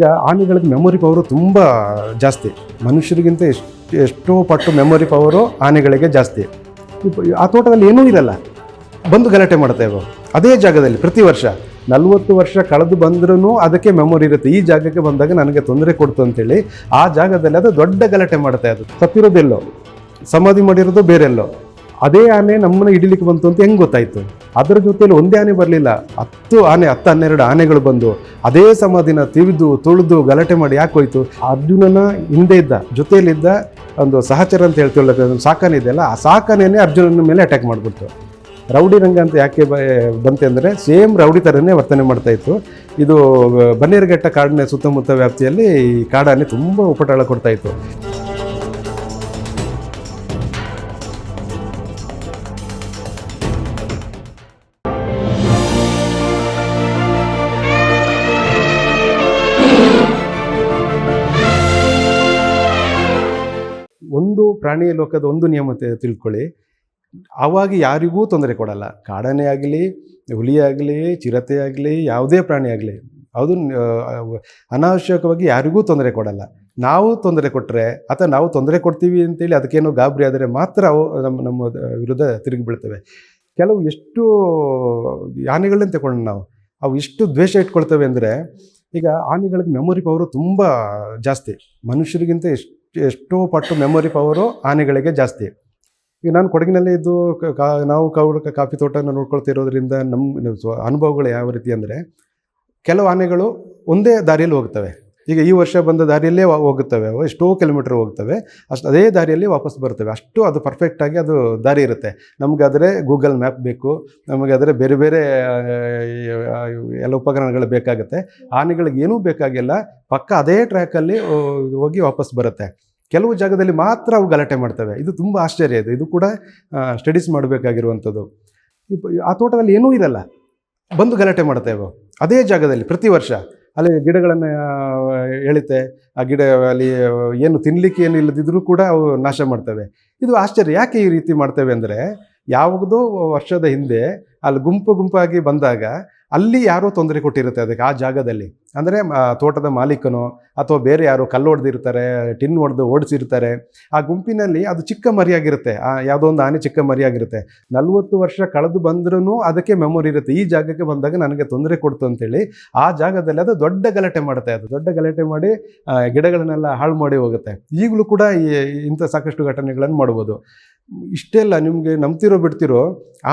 ಈಗ ಆನೆಗಳಿಗೆ memory power ತುಂಬ ಜಾಸ್ತಿ. ಮನುಷ್ಯರಿಗಿಂತ ಎಷ್ಟು, ಎಷ್ಟೋ ಪಟ್ಟು ಮೆಮೊರಿ ಪವರು ಆನೆಗಳಿಗೆ ಜಾಸ್ತಿ. ಆ ತೋಟದಲ್ಲಿ ಏನೂ ಇರಲ್ಲ. ಬಂದು ಗಲಾಟೆ ಮಾಡ್ತೇವೆ ಅದೇ ಜಾಗದಲ್ಲಿ ಪ್ರತಿ ವರ್ಷ. ನಲ್ವತ್ತು ವರ್ಷ ಕಳೆದು ಬಂದ್ರೂ ಅದಕ್ಕೆ ಮೆಮೊರಿ ಇರುತ್ತೆ. ಈ ಜಾಗಕ್ಕೆ ಬಂದಾಗ ನನಗೆ ತೊಂದರೆ ಕೊಡ್ತು ಅಂತೇಳಿ ಆ ಜಾಗದಲ್ಲಿ ಅದು ದೊಡ್ಡ ಗಲಾಟೆ ಮಾಡುತ್ತೆ ಅದು ಸತ್ತಿರೋದೆಲ್ಲೋ ಸಮಾಧಿ ಮಾಡಿರೋದು ಬೇರೆಲ್ಲೋ. ಅದೇ ಆನೆ ನಮ್ಮನ್ನ ಹಿಡಿಲಿಕ್ಕೆ ಬಂತು ಅಂತ ಹೆಂಗೆ ಗೊತ್ತಾಯ್ತು? ಅದರ ಜೊತೆಯಲ್ಲಿ ಒಂದೇ ಆನೆ ಬರಲಿಲ್ಲ. ಹತ್ತು ಆನೆ, ಹತ್ತು ಹನ್ನೆರಡು ಆನೆಗಳು ಬಂದು ಅದೇ ಸಮಾಧಿನ ತಿವಿದು, ತುಳಿದು, ಗಲಾಟೆ ಮಾಡಿ ಯಾಕೆ ಹೋಯ್ತು? ಅರ್ಜುನನ ಹಿಂದೆ ಇದ್ದ ಜೊತೆಯಲ್ಲಿದ್ದ ಒಂದು ಸಹಚರ ಅಂತ ಹೇಳ್ತೀವಲ್ಲ ಒಂದು ಸಾಕಾನೆ ಇದೆಯಲ್ಲ ಆ ಸಾಕಾನೆಯೇ ಅರ್ಜುನನ ಮೇಲೆ ಅಟ್ಯಾಕ್ ಮಾಡಿಬಿಡ್ತು ರೌಡಿ ರಂಗ ಅಂತ ಯಾಕೆ ಬಂತೆ ಅಂದರೆ ಸೇಮ್ ರೌಡಿ ಥರನೇ ವರ್ತನೆ ಮಾಡ್ತಾ ಇತ್ತು. ಇದು ಬನ್ನೇರುಘಟ್ಟ ಕಾಡಿನ ಸುತ್ತಮುತ್ತ ವ್ಯಾಪ್ತಿಯಲ್ಲಿ ಈ ಕಾಡಾನೆ ತುಂಬ ಉಪಟಳ ಕೊಡ್ತಾ ಪ್ರಾಣಿ ಲೋಕದ ಒಂದು ನಿಯಮ ತಿಳ್ಕೊಳ್ಳಿ. ಆವಾಗ ಯಾರಿಗೂ ತೊಂದರೆ ಕೊಡಲ್ಲ. ಕಾಡನೇ ಆಗಲಿ, ಹುಲಿ ಆಗಲಿ, ಚಿರತೆ ಆಗಲಿ, ಯಾವುದೇ ಪ್ರಾಣಿ ಆಗಲಿ, ಅದು ಅನಾವಶ್ಯಕವಾಗಿ ಯಾರಿಗೂ ತೊಂದರೆ ಕೊಡಲ್ಲ. ನಾವು ತೊಂದರೆ ಕೊಟ್ಟರೆ ಅಥವಾ ನಾವು ತೊಂದರೆ ಕೊಡ್ತೀವಿ ಅಂತೇಳಿ ಅದಕ್ಕೇನೋ ಗಾಬರಿ ಆದರೆ ಮಾತ್ರ ಅವು ನಮ್ಮ ನಮ್ಮ ವಿರುದ್ಧ ತಿರುಗಿ ಬೀಳ್ತವೆ. ಕೆಲವು ಎಷ್ಟು ಆನೆಗಳನ್ನ ತಗೊಂಡು ನಾವು, ಅವು ಎಷ್ಟು ದ್ವೇಷ ಇಟ್ಕೊಳ್ತವೆ ಅಂದರೆ, ಈಗ ಆನೆಗಳಿಗೆ ಮೆಮೊರಿ ಪವರು ತುಂಬ ಜಾಸ್ತಿ. ಮನುಷ್ಯರಿಗಿಂತ ಎಷ್ಟು ಎಷ್ಟೋ ಪಟ್ಟು ಮೆಮೊರಿ ಪವರು ಆನೆಗಳಿಗೆ ಜಾಸ್ತಿ. ಈಗ ನಾನು ಕೊಡಗಿನಲ್ಲೇ ಇದ್ದು ಕ- ನಾವು ಕೌಡ ಕಾಫಿ ತೋಟನ ನೋಡ್ಕೊಳ್ತಿರೋದ್ರಿಂದ ನಮ್ಮ ಅನುಭವಗಳು ಯಾವ ರೀತಿ ಅಂದರೆ ಕೆಲವು ಆನೆಗಳು ಒಂದೇ ದಾರಿಯಲ್ಲಿ ಹೋಗ್ತವೆ. ಈಗ ಈ ವರ್ಷ ಬಂದ ದಾರಿಯಲ್ಲೇ ಹೋಗುತ್ತವೆ. ಅವು ಎಷ್ಟೋ ಕಿಲೋಮೀಟರ್ ಹೋಗ್ತವೆ. ಅಷ್ಟು ಅದೇ ದಾರಿಯಲ್ಲಿ ವಾಪಸ್ ಬರ್ತವೆ. ಅಷ್ಟು ಅದು ಪರ್ಫೆಕ್ಟಾಗಿ ಅದು ದಾರಿ ಇರುತ್ತೆ. ನಮಗಾದರೆ ಗೂಗಲ್ ಮ್ಯಾಪ್ ಬೇಕು. ನಮಗಾದರೆ ಬೇರೆ ಬೇರೆ ಎಲ್ಲ ಉಪಕರಣಗಳು ಬೇಕಾಗುತ್ತೆ. ಆನೆಗಳಿಗೆ ಏನೂ ಬೇಕಾಗಿಲ್ಲ. ಪಕ್ಕ ಅದೇ ಟ್ರ್ಯಾಕಲ್ಲಿ ಹೋಗಿ ವಾಪಸ್ ಬರುತ್ತೆ. ಕೆಲವು ಜಾಗದಲ್ಲಿ ಮಾತ್ರ ಅವು ಗಲಾಟೆ ಮಾಡ್ತವೆ. ಇದು ತುಂಬ ಆಶ್ಚರ್ಯ. ಇದೆ ಇದು ಕೂಡ ಸ್ಟಡೀಸ್ ಮಾಡಬೇಕಾಗಿರುವಂಥದ್ದು. ಆ ತೋಟದಲ್ಲಿ ಏನೂ ಇರಲ್ಲ. ಬಂದು ಗಲಾಟೆ ಮಾಡ್ತೇವೆ ಅದೇ ಜಾಗದಲ್ಲಿ ಪ್ರತಿ ವರ್ಷ. ಅಲ್ಲಿ ಗಿಡಗಳನ್ನು ಎಳಿತೆ, ಆ ಗಿಡ ಅಲ್ಲಿ ಏನು ತಿನ್ನಲಿಕ್ಕೆ ಏನು ಇಲ್ಲದಿದ್ದರೂ ಕೂಡ ಅವು ನಾಶ ಮಾಡ್ತವೆ. ಇದು ಆಶ್ಚರ್ಯ. ಯಾಕೆ ಈ ರೀತಿ ಮಾಡ್ತೇವೆ ಅಂದರೆ, ಯಾವುದೋ ವರ್ಷದ ಹಿಂದೆ ಅಲ್ಲಿ ಗುಂಪು ಗುಂಪಾಗಿ ಬಂದಾಗ ಅಲ್ಲಿ ಯಾರೋ ತೊಂದರೆ ಕೊಟ್ಟಿರುತ್ತೆ ಅದಕ್ಕೆ ಆ ಜಾಗದಲ್ಲಿ. ಅಂದರೆ ತೋಟದ ಮಾಲೀಕನೋ ಅಥವಾ ಬೇರೆ ಯಾರೋ ಕಲ್ಲು ಹೊಡೆದಿರ್ತಾರೆ ಟಿನ್ ಹೊಡೆದು ಓಡಿಸಿರ್ತಾರೆ, ಆ ಗುಂಪಿನಲ್ಲಿ ಅದು ಚಿಕ್ಕ ಮರಿಯಾಗಿರುತ್ತೆ. ಆ, ಯಾವುದೋ ಒಂದು ಆನೆ ಚಿಕ್ಕ ಮರಿಯಾಗಿರುತ್ತೆ. ನಲ್ವತ್ತು ವರ್ಷ ಕಳೆದು ಬಂದ್ರೂ ಅದಕ್ಕೆ ಮೆಮೊರಿ ಇರುತ್ತೆ. ಈ ಜಾಗಕ್ಕೆ ಬಂದಾಗ ನನಗೆ ತೊಂದರೆ ಕೊಡ್ತು ಅಂತೇಳಿ ಆ ಜಾಗದಲ್ಲಿ ಅದು ದೊಡ್ಡ ಗಲಾಟೆ ಮಾಡುತ್ತೆ. ಅದು ದೊಡ್ಡ ಗಲಾಟೆ ಮಾಡಿ ಗಿಡಗಳನ್ನೆಲ್ಲ ಹಾಳು ಮಾಡಿ ಹೋಗುತ್ತೆ. ಈಗಲೂ ಕೂಡ ಇಂಥ ಸಾಕಷ್ಟು ಘಟನೆಗಳನ್ನು ಮಾಡ್ಬೋದು. ಇಷ್ಟೆಲ್ಲ ನಿಮಗೆ ನಂಬ್ತಿರೋ ಬಿಡ್ತಿರೋ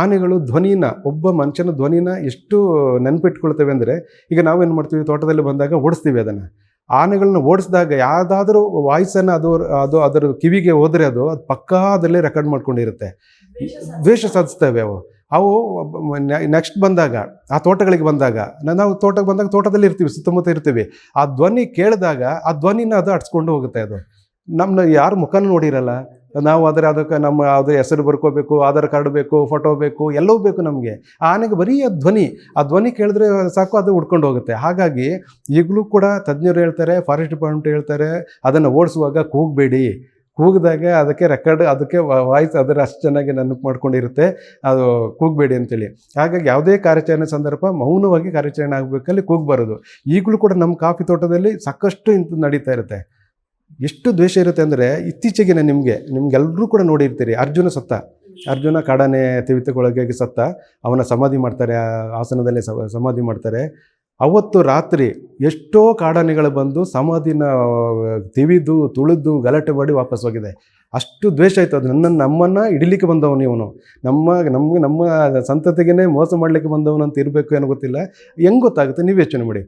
ಆನೆಗಳು ಧ್ವನಿನ, ಒಬ್ಬ ಮನುಷ್ಯನ ಧ್ವನಿನ ಎಷ್ಟು ನೆನಪಿಟ್ಕೊಳ್ತೇವೆ ಅಂದರೆ, ಈಗ ನಾವೇನು ಮಾಡ್ತೀವಿ, ತೋಟದಲ್ಲಿ ಬಂದಾಗ ಓಡಿಸ್ತೀವಿ ಅದನ್ನು. ಆನೆಗಳನ್ನ ಓಡಿಸಿದಾಗ ಯಾವುದಾದ್ರೂ ವಾಯ್ಸನ್ನು ಅದು ಅದು ಅದರ ಕಿವಿಗೆ ಹೋದರೆ ಅದು ಅದು ಪಕ್ಕಾ ಅದರಲ್ಲೇ ರೆಕಾರ್ಡ್ ಮಾಡ್ಕೊಂಡಿರುತ್ತೆ. ದ್ವೇಷ ಸಾಧಿಸ್ತೇವೆ ಅವು. ಅವು ನೆಕ್ಸ್ಟ್ ಬಂದಾಗ, ಆ ತೋಟಗಳಿಗೆ ಬಂದಾಗ ನಾವು ತೋಟಕ್ಕೆ ಬಂದಾಗ ತೋಟದಲ್ಲಿ ಇರ್ತೀವಿ, ಸುತ್ತಮುತ್ತ ಇರ್ತೀವಿ. ಆ ಧ್ವನಿ ಕೇಳಿದಾಗ ಆ ಧ್ವನಿನ ಅದು ಅಟ್ಸ್ಕೊಂಡು ಹೋಗುತ್ತೆ ಅದು. ನಮ್ಮನ್ನ ಯಾರು ಮುಖನೂ ನೋಡಿರಲ್ಲ? ನಾವು ಆದರೆ ಅದಕ್ಕೆ ನಮ್ಮ ಅದು ಹೆಸರು ಬರ್ಕೋಬೇಕು, ಆಧಾರ್ ಕಾರ್ಡ್ ಬೇಕು ಫೋಟೋ ಬೇಕು, ಎಲ್ಲವೂ ಬೇಕು ನಮಗೆ. ಆನೆಗೆ ಬರೀ ಆ ಧ್ವನಿ ಆ ಧ್ವನಿ ಕೇಳಿದ್ರೆ ಸಾಕು, ಅದು ಉಡ್ಕೊಂಡು ಹೋಗುತ್ತೆ. ಹಾಗಾಗಿ ಈಗಲೂ ಕೂಡ ತಜ್ಞರು ಹೇಳ್ತಾರೆ ಫಾರೆಸ್ಟ್ ಡಿಪಾರ್ಟ್ಮೆಂಟ್ ಹೇಳ್ತಾರೆ, ಅದನ್ನು ಓಡಿಸುವಾಗ ಕೂಗಬೇಡಿ. ಕೂಗಿದಾಗ ಅದಕ್ಕೆ ರೆಕಾರ್ಡ್ ಅದಕ್ಕೆ ವಾಯ್ಸ್ ಅದರ ಅಷ್ಟು ಚೆನ್ನಾಗಿ ನೆನಪು ಮಾಡ್ಕೊಂಡಿರುತ್ತೆ. ಅದು ಕೂಗಬೇಡಿ ಅಂತೇಳಿ. ಹಾಗಾಗಿ ಯಾವುದೇ ಕಾರ್ಯಾಚರಣೆ ಸಂದರ್ಭ ಮೌನವಾಗಿ ಕಾರ್ಯಾಚರಣೆ ಆಗಬೇಕಲ್ಲಿ ಕೂಗಬಾರದು. ಈಗಲೂ ಕೂಡ ನಮ್ಮ ಕಾಫಿ ತೋಟದಲ್ಲಿ ಸಾಕಷ್ಟು ಇಂಥ ನಡೀತಾ ಇರುತ್ತೆ. ಎಷ್ಟು ದ್ವೇಷ ಇರುತ್ತೆ ಅಂದರೆ ಇತ್ತೀಚೆಗಿನ ನಿಮಗೆ ನಿಮ್ಗೆಲ್ಲರೂ ಕೂಡ ನೋಡಿರ್ತೀರಿ. ಅರ್ಜುನ ಸತ್ತ. ಅರ್ಜುನ ಕಾಡಾನೆ ತಿವಿತಗೊಳಗಾಗಿ ಸತ್ತ. ಅವನ ಸಮಾಧಿ ಮಾಡ್ತಾರೆ ಆಸನದಲ್ಲೇ ಸಮಾಧಿ ಮಾಡ್ತಾರೆ. ಅವತ್ತು ರಾತ್ರಿ ಎಷ್ಟೋ ಕಾಡಾನೆಗಳು ಬಂದು ಸಮಾಧಿನ, ತಿವಿದು, ತುಳಿದು, ಗಲಾಟೆ ಮಾಡಿ ವಾಪಸ್ ಹೋಗಿದೆ. ಅಷ್ಟು ದ್ವೇಷ ಆಯಿತು. ಅದು ನನ್ನನ್ನು, ನಮ್ಮನ್ನು ಇಡಲಿಕ್ಕೆ ಬಂದವನು ಇವನು. ನಮ್ಮ, ನಮಗೆ, ನಮ್ಮ ಸಂತತಿಗೆ ಮೋಸ ಮಾಡಲಿಕ್ಕೆ ಬಂದವನು ಅಂತ ಇರಬೇಕು ಏನೋ ಗೊತ್ತಿಲ್ಲ. ಹೆಂಗೆ ಗೊತ್ತಾಗುತ್ತೆ? ನೀವು ಯೋಚನೆ ಮಾಡಿ.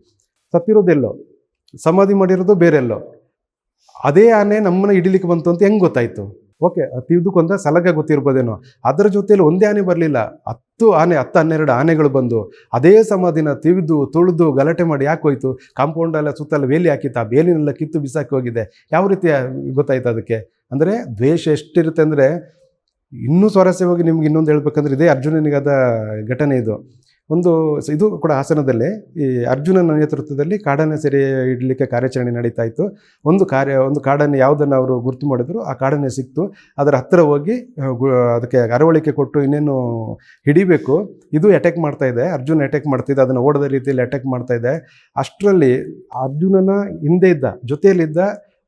ಸತ್ತಿರೋದೆಲ್ಲೋ ಸಮಾಧಿ ಮಾಡಿರೋದು ಬೇರೆಲ್ಲೋ? ಅದೇ ಆನೆ ನಮ್ಮನ್ನ ಹಿಡಿಲಿಕ್ಕೆ ಬಂತು ಅಂತ ಹೆಂಗೆ ಗೊತ್ತಾಯ್ತು? ಓಕೆ ತಿದ್ದುಕೊಂಡ ಸಲಗ ಗೊತ್ತಿರ್ಬೋದೇನೋ. ಅದರ ಜೊತೆಯಲ್ಲಿ ಒಂದೇ ಆನೆ ಬರಲಿಲ್ಲ. ಹತ್ತು ಆನೆ, ಹತ್ತು ಹನ್ನೆರಡು ಆನೆಗಳು ಬಂದು ಅದೇ ಸಮಾಧಿನ ತಿವಿದು, ತುಳಿದು, ಗಲಾಟೆ ಮಾಡಿ ಯಾಕೆ ಹೋಯ್ತು? ಕಾಂಪೌಂಡ್ ಎಲ್ಲ ಸುತ್ತಲ್ಲ ಬೇಲಿ ಹಾಕಿತ್ತು. ಆ ಬೇಲಿನೆಲ್ಲ ಕಿತ್ತು ಬಿಸಾಕಿ ಹೋಗಿದೆ. ಯಾವ ರೀತಿ ಗೊತ್ತಾಯ್ತು ಅದಕ್ಕೆ? ಅಂದರೆ ದ್ವೇಷ ಎಷ್ಟಿರುತ್ತೆ ಅಂದರೆ ಇನ್ನೂ ಸ್ವಾರಸ್ಯವಾಗಿ ನಿಮ್ಗೆ ಇನ್ನೊಂದು ಹೇಳ್ಬೇಕಂದ್ರೆ ಇದೇ ಅರ್ಜುನನಿಗಾದ ಘಟನೆ ಇದು. ಒಂದು ಇದು ಕೂಡ ಹಾಸನದಲ್ಲೇ, ಈ ಅರ್ಜುನನ ನೇತೃತ್ವದಲ್ಲಿ ಕಾಡನ್ನು ಸೆರೆ ಇಡಲಿಕ್ಕೆ ಕಾರ್ಯಾಚರಣೆ ನಡೀತಾ ಇತ್ತು. ಒಂದು ಕಾರ್ಯ, ಒಂದು ಕಾಡನ್ನು ಯಾವುದನ್ನು ಅವರು ಗುರುತು ಮಾಡಿದ್ರು, ಆ ಕಾಡನ್ನೇ ಸಿಕ್ತು. ಅದರ ಹತ್ತಿರ ಹೋಗಿ ಅದಕ್ಕೆ ಅರವಳಿಕೆ ಕೊಟ್ಟು ಇನ್ನೇನು ಹಿಡಿಬೇಕು, ಇದು ಅಟ್ಯಾಕ್ ಮಾಡ್ತಾ ಇದೆ. ಅರ್ಜುನ್ ಅಟ್ಯಾಕ್ ಮಾಡ್ತಿದ್ದೆ ಅದನ್ನು ಓಡದ ರೀತಿಯಲ್ಲಿ ಅಟ್ಯಾಕ್ ಮಾಡ್ತಾ ಇದೆ. ಅಷ್ಟರಲ್ಲಿ ಅರ್ಜುನನ ಹಿಂದೆ ಇದ್ದ, ಜೊತೆಯಲ್ಲಿದ್ದ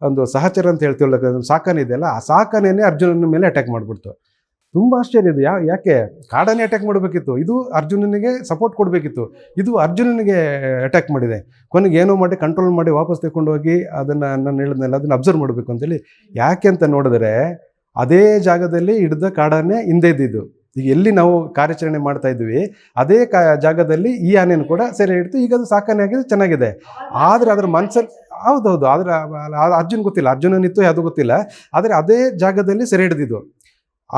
ಒಂದು ಸಹಚರ ಅಂತ ಹೇಳ್ತೀವಲ್ಲ ಸಾಕಾನೆ ಇದೆಯಲ್ಲ, ಆ ಸಾಕಾನೇನೆ ಅರ್ಜುನನ ಮೇಲೆ ಅಟ್ಯಾಕ್ ಮಾಡಿಬಿಡ್ತು. ತುಂಬ ಆಶ್ಚರ್ಯ ಇದು. ಯಾಕೆ? ಕಾಡನ್ನೇ ಅಟ್ಯಾಕ್ ಮಾಡಬೇಕಿತ್ತು. ಇದು ಅರ್ಜುನನಿಗೆ ಸಪೋರ್ಟ್ ಕೊಡಬೇಕಿತ್ತು. ಇದು ಅರ್ಜುನನಿಗೆ ಅಟ್ಯಾಕ್ ಮಾಡಿದೆ. ಕೊನೆಗೆ ಏನೋ ಮಾಡಿ ಕಂಟ್ರೋಲ್ ಮಾಡಿ ವಾಪಸ್ ತಗೊಂಡು ಹೋಗಿ ಅದನ್ನು ನಾನು ಹೇಳಿದ್ನಲ್ಲ, ಅದನ್ನು ಅಬ್ಸರ್ವ್ ಮಾಡಬೇಕು ಅಂತೇಳಿ ಯಾಕೆ ಅಂತ ನೋಡಿದ್ರೆ, ಅದೇ ಜಾಗದಲ್ಲಿ ಹಿಡಿದ ಕಾಡನ್ನೇ ಹಿಂದೆ ಇದ್ದಿದ್ದು. ಈಗ ಎಲ್ಲಿ ನಾವು ಕಾರ್ಯಾಚರಣೆ ಮಾಡ್ತಾ ಇದ್ವಿ, ಅದೇ ಕಾ, ಜಾಗದಲ್ಲಿ ಈ ಆನೆಯನ್ನು ಕೂಡ ಸೆರೆ ಹಿಡಿತು ಈಗ ಅದು ಸಾಕಾನೆ ಆಗಿದೆ, ಚೆನ್ನಾಗಿದೆ. ಆದರೆ ಅದರ ಮನಸ್ಸಲ್ಲಿ ಹೌದೌದು. ಆದರೆ ಅರ್ಜುನ್ ಗೊತ್ತಿಲ್ಲ. ಅರ್ಜುನನಿತ್ತು ಯಾವುದು ಗೊತ್ತಿಲ್ಲ. ಆದರೆ ಅದೇ ಜಾಗದಲ್ಲಿ ಸೆರೆ ಹಿಡಿದಿದ್ದು.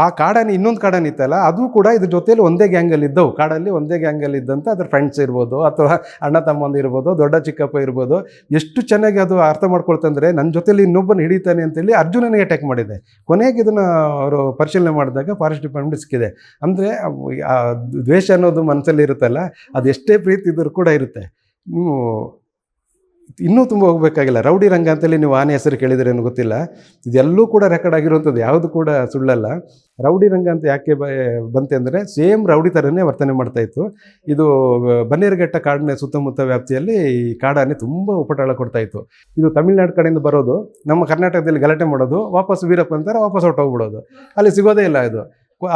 ಆ ಕಾಡಾನೆ ಇನ್ನೊಂದು ಕಾಡಾನೆ ಇತ್ತಲ್ಲ, ಅದು ಕೂಡ ಇದ್ರ ಜೊತೆಯಲ್ಲಿ ಒಂದೇ ಗ್ಯಾಂಗಲ್ಲಿ ಇದ್ದವು. ಕಾಡಲ್ಲಿ ಒಂದೇ ಗ್ಯಾಂಗಲ್ಲಿ ಇದ್ದಂತ ಅದ್ರ ಫ್ರೆಂಡ್ಸ್ ಇರ್ಬೋದು, ಅಥವಾ ಅಣ್ಣ ತಮ್ಮಂದು ಇರ್ಬೋದು, ದೊಡ್ಡ ಚಿಕ್ಕಪ್ಪ ಇರ್ಬೋದು. ಎಷ್ಟು ಚೆನ್ನಾಗಿ ಅದು ಅರ್ಥ ಮಾಡ್ಕೊಳ್ತಂದ್ರೆ ನನ್ನ ಜೊತೆಲಿ ಇನ್ನೊಬ್ಬನ ಹಿಡಿತಾನೆ ಅಂತೇಳಿ ಅರ್ಜುನನಿಗೆ ಅಟ್ಯಾಕ್ ಮಾಡಿದೆ. ಕೊನೆಗೆ ಇದನ್ನು ಅವರು ಪರಿಶೀಲನೆ ಮಾಡಿದಾಗ ಫಾರೆಸ್ಟ್ ಡಿಪಾರ್ಟ್ಮೆಂಟ್ ಸಿಕ್ಕಿದೆ. ಅಂದರೆ ದ್ವೇಷ ಅನ್ನೋದು ಮನಸ್ಸಲ್ಲಿ ಇರುತ್ತಲ್ಲ, ಅದು ಎಷ್ಟೇ ಪ್ರೀತಿ ಇದ್ರೂ ಕೂಡ ಇರುತ್ತೆ. ಇನ್ನೂ ತುಂಬ ಹೋಗಬೇಕಾಗಿಲ್ಲ. ರೌಡಿ ರಂಗ ಅಂತೇಳಿ ನೀವು ಆನೆ ಹೆಸರು ಕೇಳಿದ್ರೇನು ಗೊತ್ತಿಲ್ಲ. ಇದೆಲ್ಲೂ ಕೂಡ ರೆಕಾರ್ಡ್ ಆಗಿರುವಂಥದ್ದು, ಯಾವುದು ಕೂಡ ಸುಳ್ಳಲ್ಲ. ರೌಡಿ ರಂಗ ಅಂತ ಯಾಕೆ ಬ, ಬಂತೆ ಅಂದರೆ ಸೇಮ್ ರೌಡಿ ಥರನೇ ವರ್ತನೆ ಮಾಡ್ತಾ ಇತ್ತು. ಇದು ಬನ್ನೇರುಘಟ್ಟ ಕಾಡಿನ ಸುತ್ತಮುತ್ತ ವ್ಯಾಪ್ತಿಯಲ್ಲಿ ಈ ಕಾಡಾನೆ ತುಂಬ ಉಪಟಾಳ ಕೊಡ್ತಾ ಇತ್ತು. ಇದು ತಮಿಳ್ನಾಡು ಕಡೆಯಿಂದ ಬರೋದು, ನಮ್ಮ ಕರ್ನಾಟಕದಲ್ಲಿ ಗಲಾಟೆ ಮಾಡೋದು, ವಾಪಸ್ ವೀರಪ್ಪ ಅಂತಾರೆ, ವಾಪಸ್ ಹೊರಟೋಗ್ಬಿಡೋದು. ಅಲ್ಲಿ ಸಿಗೋದೇ ಇಲ್ಲ ಇದು.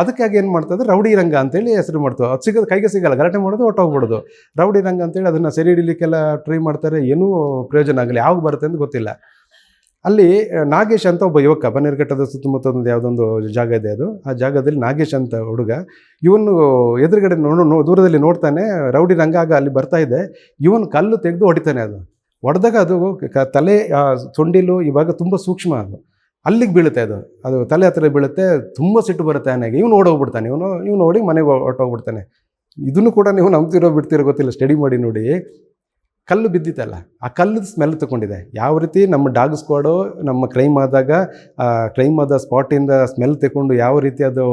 ಅದಕ್ಕಾಗಿ ಏನು ಮಾಡ್ತದೆ ರೌಡಿ ರಂಗ ಅಂತೇಳಿ ಹೆಸರು ಮಾಡ್ತು. ಅದು ಸಿಗೋದು ಕೈಗೆ ಸಿಗಲ್ಲ, ಗಲಾಟೆ ಮಾಡೋದು ಹೊಟ್ಟೋಗ್ಬಿಡೋದು ರೌಡಿ ರಂಗ ಅಂತೇಳಿ ಅದನ್ನು ಸೆರೆ ಹಿಡಿಲಿಕ್ಕೆಲ್ಲ ಟ್ರೈ ಮಾಡ್ತಾರೆ, ಏನೂ ಪ್ರಯೋಜನ ಆಗಲಿ ಯಾವಾಗ ಬರುತ್ತೆ ಅಂತ ಗೊತ್ತಿಲ್ಲ. ಅಲ್ಲಿ ನಾಗೇಶ್ ಅಂತ ಒಬ್ಬ ಯುವಕ ಬನ್ನೇರ್ಘಟ್ಟದ ಸುತ್ತಮುತ್ತ ಒಂದು ಯಾವುದೊಂದು ಜಾಗ ಇದೆ ಅದು. ಆ ಜಾಗದಲ್ಲಿ ನಾಗೇಶ್ ಅಂತ ಹುಡುಗ, ಇವನು ಎದುರುಗಡೆ ನೋಡೋ ನೋ ದೂರದಲ್ಲಿ ನೋಡ್ತಾನೆ, ರೌಡಿ ರಂಗ ಆಗ ಅಲ್ಲಿ ಬರ್ತಾ ಇದೆ. ಇವನು ಕಲ್ಲು ತೆಗೆದು ಹೊಡಿತಾನೆ ಅದು. ಹೊಡೆದಾಗ ಅದು ತಲೆ ಸೊಂಡಿಲು ಇವಾಗ ತುಂಬ ಸೂಕ್ಷ್ಮ ಅದು. ಅಲ್ಲಿಗೆ ಬೀಳುತ್ತೆ ಅದು. ಅದು ತಲೆ ಹತ್ತಿರ ಬೀಳುತ್ತೆ, ತುಂಬ ಸಿಟ್ಟು ಬರುತ್ತೆ ಆನೆಗೆ. ಇವನು ಓಡೋಗ್ಬಿಡ್ತಾನೆ, ಇವನು ಇವನು ನೋಡಿ ಮನೆಗೆ ಹೋಗ್ಬಿಡ್ತಾನೆ ಇದನ್ನು ಕೂಡ ನೀವು ನಂಬ್ತಿರೋ ಬಿಡ್ತಿರೋ ಗೊತ್ತಿಲ್ಲ, ಸ್ಟಡಿ ಮಾಡಿ ನೋಡಿ. ಕಲ್ಲು ಬಿದ್ದಿತ್ತಲ್ಲ ಆ ಕಲ್ಲು ಸ್ಮೆಲ್ ತಗೊಂಡಿದೆ. ಯಾವ ರೀತಿ ನಮ್ಮ ಡಾಗ್ ಸ್ಕ್ವಾಡು, ನಮ್ಮ ಕ್ರೈಮ್ ಆದಾಗ, ಆ ಕ್ರೈಮ್ ಆದ ಸ್ಪಾಟಿಂದ ಸ್ಮೆಲ್ ತಗೊಂಡು ಯಾವ ರೀತಿ ಅದು,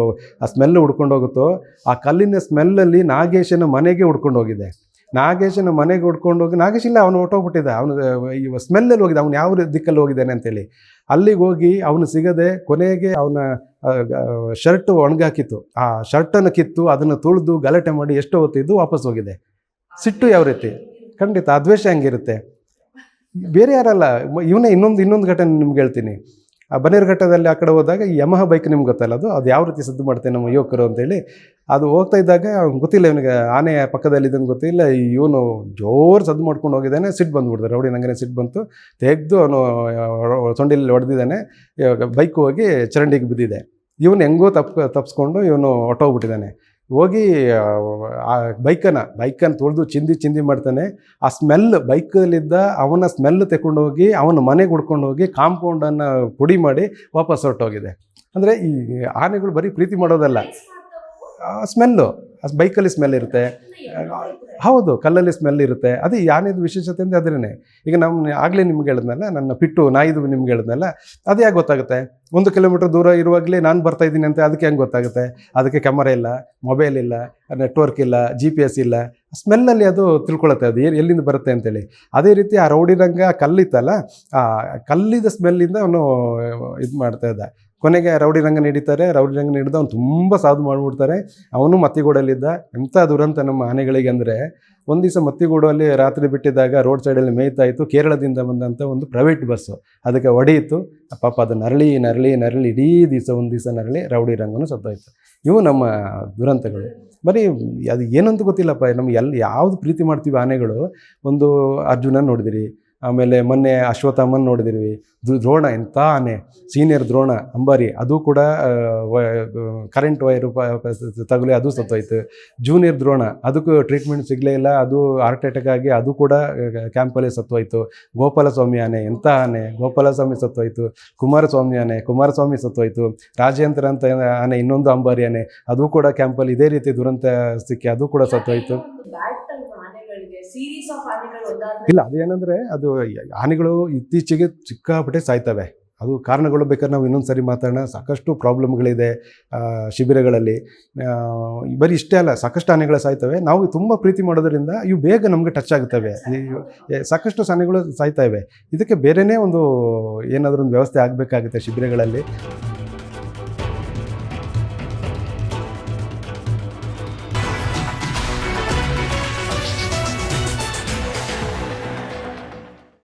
ಆ ಸ್ಮೆಲ್ ಹುಡ್ಕೊಂಡು ಹೋಗುತ್ತೋ ಆ ಕಲ್ಲಿನ ಸ್ಮೆಲ್ಲಲ್ಲಿ ನಾಗೇಶನ ಮನೆಗೆ ಹುಡ್ಕೊಂಡು ಹೋಗಿದೆ ನಾಗೇಶನ ಮನೆಗೆ ಹೊಡ್ಕೊಂಡು ಹೋಗಿ, ನಾಗೇಶ್ ಇಲ್ಲ ಅವನು ಹೊಟ್ಟೋಗ್ಬಿಟ್ಟಿದ್ದ ಅವನು ಈ ಸ್ಮೆಲ್ಲಲ್ಲಿ ಹೋಗಿದ್ದ ಅವನು ಯಾವ ದಿಕ್ಕಲ್ಲಿ ಹೋಗಿದ್ದಾನೆ ಅಂತೇಳಿ. ಅಲ್ಲಿಗೆ ಹೋಗಿ ಅವನು ಸಿಗದೆ ಕೊನೆಗೆ ಅವನ ಶರ್ಟ್ ಒಣಗಾಕಿತ್ತು. ಆ ಶರ್ಟನ್ನು ಕಿತ್ತು, ಅದನ್ನು ತುಳಿದು ಗಲಾಟೆ ಮಾಡಿ ಎಷ್ಟೋ ಹೊತ್ತಿದ್ದು ವಾಪಸ್ ಹೋಗಿದೆ. ಸಿಟ್ಟು ಯಾವ ರೀತಿ? ಖಂಡಿತ ಅದ್ವೇಷ ಹೆಂಗಿರುತ್ತೆ. ಬೇರೆ ಯಾರಲ್ಲ ಇವನೇ ಇನ್ನೊಂದು ಇನ್ನೊಂದು ಘಟನೆ ನಿಮ್ಗೆ ಹೇಳ್ತೀನಿ. ಆ ಬನ್ನೇರುಘಟ್ಟದಲ್ಲಿ ಆ ಕಡೆ ಹೋದಾಗ ಯಮಹ ಬೈಕ್ ನಿಮ್ಗೆ ಗೊತ್ತಲ್ಲ ಅದು? ಅದು ಯಾವ ರೀತಿ ಸದ್ದು ಮಾಡುತ್ತೆ ನಮ್ಮ ಯುವಕರು ಅಂತೇಳಿ. ಅದು ಹೋಗ್ತಾ ಇದ್ದಾಗ ಅವ್ನು ಗೊತ್ತಿಲ್ಲ ಇವನಿಗೆ, ಆನೆ ಇದನ್ನು ಗೊತ್ತಿಲ್ಲ, ಇವನು ಜೋರು ಸದ್ದು ಮಾಡ್ಕೊಂಡು ಹೋಗಿದ್ದಾನೆ, ಸಿಟ್ಟು ಬಂದ್ಬಿಡ್ತಾರೆ ರೌಡಿ ನಂಗೆ ಸಿಟ್ಟು ಬಂತು. ತೆಗೆದು ಅವನು ಸೊಂಡಿಲಿ ಹೊಡೆದಿದ್ದಾನೆ ಬೈಕ್ ಹೋಗಿ ಚರಂಡಿಗೆ ಬಿದ್ದಿದೆ. ಇವನು ಹೆಂಗೋ ತಪ್ ತಪ್ಪಿಸ್ಕೊಂಡು ಇವನು ಹೊಟ್ಟೋಗ್ಬಿಟ್ಟಿದ್ದಾನೆ ಹೋಗಿ, ಆ ಬೈಕನ್ನು ಬೈಕನ್ನು ತೊಳೆದು ಚಿಂದಿ ಚಿಂದಿ ಮಾಡ್ತಾನೆ. ಆ ಸ್ಮೆಲ್ ಬೈಕಲ್ಲಿದ್ದ ಅವನ ಸ್ಮೆಲ್ ತಗೊಂಡು ಹೋಗಿ ಅವನ ಮನೆಗೆ ಹುಡ್ಕೊಂಡು ಹೋಗಿ ಕಾಂಪೌಂಡನ್ನು ಪುಡಿ ಮಾಡಿ ವಾಪಸ್ ಹೊರಟೋಗಿದೆ. ಅಂದರೆ ಈ ಆನೆಗಳು ಬರೀ ಪ್ರೀತಿ ಮಾಡೋದಲ್ಲ. ಸ್ಮೆಲ್ಲು ಬೈಕಲ್ಲಿ ಸ್ಮೆಲ್ ಇರುತ್ತೆ. ಹೌದು, ಕಲ್ಲಲ್ಲಿ ಸ್ಮೆಲ್ ಇರುತ್ತೆ. ಅದು ಯಾನೇದು ವಿಶೇಷತೆ ಅಂದರೆ ಅದ್ರೇ ಈಗ ನಮ್ಮ ಆಗಲೇ ನಿಮ್ಗೆ ಹೇಳಿದ್ನಲ್ಲ, ನನ್ನ ಪಿಟ್ಟು, ನಾಯಿದು ನಿಮ್ಗೆ ಹೇಳಿದ್ನಲ್ಲ, ಅದು ಯಾಕೆ ಗೊತ್ತಾಗುತ್ತೆ? ಒಂದು ಕಿಲೋಮೀಟರ್ ದೂರ ಇರುವಾಗಲೇ ನಾನು ಬರ್ತಾ ಇದ್ದೀನಿ ಅಂತ ಅದಕ್ಕೆ ಹೆಂಗೆ ಗೊತ್ತಾಗುತ್ತೆ? ಅದಕ್ಕೆ ಕ್ಯಾಮರಾ ಇಲ್ಲ ಮೊಬೈಲ್ ಇಲ್ಲ ನೆಟ್ವರ್ಕ್ ಇಲ್ಲ ಜಿ ಪಿ ಎಸ್ ಇಲ್ಲ. ಸ್ಮೆಲ್ಲಲ್ಲಿ ಅದು ತಿಳ್ಕೊಳತ್ತೆ, ಅದು ಏನು, ಎಲ್ಲಿಂದ ಬರುತ್ತೆ ಅಂತೇಳಿ. ಅದೇ ರೀತಿ ಆ ರೌಡಿ ಕಲ್ಲಿತ್ತಲ್ಲ, ಆ ಕಲ್ಲಿದ ಸ್ಮೆಲ್ಲಿಂದ ಅವನು ಇದು ಮಾಡ್ತಾ ಇದ್ದ. ಕೊನೆಗೆ ರೌಡಿ ರಂಗನ ಹಿಡಿತಾರೆ, ರೌಡಿ ರಂಗನ ಹಿಡಿದು ಅವ್ನು ತುಂಬ ಸಾಧು ಮಾಡಿಬಿಡ್ತಾರೆ. ಅವನು ಮತ್ತಿಗೂಡಲ್ಲಿದ್ದ. ಎಂಥ ದುರಂತ ನಮ್ಮ ಆನೆಗಳಿಗೆ ಅಂದರೆ, ಒಂದು ದಿವಸ ಮತ್ತಿಗೂಡಲ್ಲಿ ರಾತ್ರಿ ಬಿಟ್ಟಿದ್ದಾಗ ರೋಡ್ ಸೈಡಲ್ಲಿ ಮೇಯ್ತಾ ಇತ್ತು, ಕೇರಳದಿಂದ ಬಂದಂಥ ಒಂದು ಪ್ರೈವೇಟ್ ಬಸ್ಸು ಅದಕ್ಕೆ ಒಡೆಯಿತು ಪಾಪ ಅದು ನರಳಿ ನರಳಿ ನರಳಿ, ಇಡೀ ದಿವಸ ಒಂದು ದಿವಸ ನರಳಿ ರೌಡಿ ರಂಗನು ಸತ್ತೋಯ್ತು ಇವು ನಮ್ಮ ದುರಂತಗಳು. ಬರೀ ಅದು ಏನಂತ ಗೊತ್ತಿಲ್ಲಪ್ಪ, ನಮ್ಗೆ ಎಲ್ಲಿ ಯಾವುದು ಪ್ರೀತಿ ಮಾಡ್ತೀವಿ ಆನೆಗಳು? ಒಂದು ಅರ್ಜುನ ನೋಡಿದಿರಿ ಆಮೇಲೆ ಮೊನ್ನೆ ಅಶ್ವತ್ಥಾಮನ್ ನೋಡಿದಿರಿ ದ್ರೋಣ ಎಂಥ ಆನೆ ಸೀನಿಯರ್ ದ್ರೋಣ, ಅಂಬಾರಿ, ಅದು ಕೂಡ ಕರೆಂಟ್ ವೈರು ತಗುಲಿ ಅದು ಸತ್ತೋಯ್ತು. ಜೂನಿಯರ್ ದ್ರೋಣ, ಅದಕ್ಕೂ ಟ್ರೀಟ್ಮೆಂಟ್ ಸಿಗಲೇ ಇಲ್ಲ, ಅದು ಹಾರ್ಟ್ ಅಟ್ಯಾಕ್ ಆಗಿ ಅದು ಕೂಡ ಕ್ಯಾಂಪಲ್ಲೇ ಸತ್ತೋಯ್ತು. ಗೋಪಾಲಸ್ವಾಮಿ ಆನೆ ಎಂಥ ಆನೆ, ಗೋಪಾಲಸ್ವಾಮಿ ಸತ್ತೋಯ್ತು. ಕುಮಾರಸ್ವಾಮಿ ಆನೆ, ಕುಮಾರಸ್ವಾಮಿ ಸತ್ತೋಯ್ತು. ರಾಜೇಂದ್ರ ಅಂತ ಆನೆ, ಇನ್ನೊಂದು ಅಂಬಾರಿ ಆನೆ, ಅದು ಕೂಡ ಕ್ಯಾಂಪಲ್ಲಿ ಇದೇ ರೀತಿ ದುರಂತ ಸಿಕ್ಕಿ ಅದು ಕೂಡ ಸತ್ತೋಯ್ತು. ಸೀರೀಸ್ ಆಫ್ ಆನೆಗಳು ಅದು ಏನಂದ್ರೆ ಅದು ಆನೆಗಳು ಇತ್ತೀಚೆಗೆ ಸಿಕ್ಕಾಪಟ್ಟೆ ಸಾಯ್ತವೆ. ಅದು ಕಾರಣಗಳು ಬೇಕಾದ್ರೆ ನಾವು ಇನ್ನೊಂದು ಸರಿ ಮಾತಾಡೋಣ. ಸಾಕಷ್ಟು ಪ್ರಾಬ್ಲಮ್ಗಳಿದೆ ಶಿಬಿರಗಳಲ್ಲಿ. ಬರೀ ಇಷ್ಟೇ ಅಲ್ಲ, ಸಾಕಷ್ಟು ಆನೆಗಳು ಸಾಯ್ತವೆ. ನಾವು ತುಂಬ ಪ್ರೀತಿ ಮಾಡೋದ್ರಿಂದ ಇವು ಬೇಗ ನಮಗೆ ಟಚ್ ಆಗುತ್ತವೆ ಸಾಕಷ್ಟು ಆನೆಗಳು ಸಾಯ್ತಾ ಇದಕ್ಕೆ ಬೇರೆಯೇ ಒಂದು ಏನಾದರೂ ಒಂದು ವ್ಯವಸ್ಥೆ ಆಗಬೇಕಾಗುತ್ತೆ ಶಿಬಿರಗಳಲ್ಲಿ.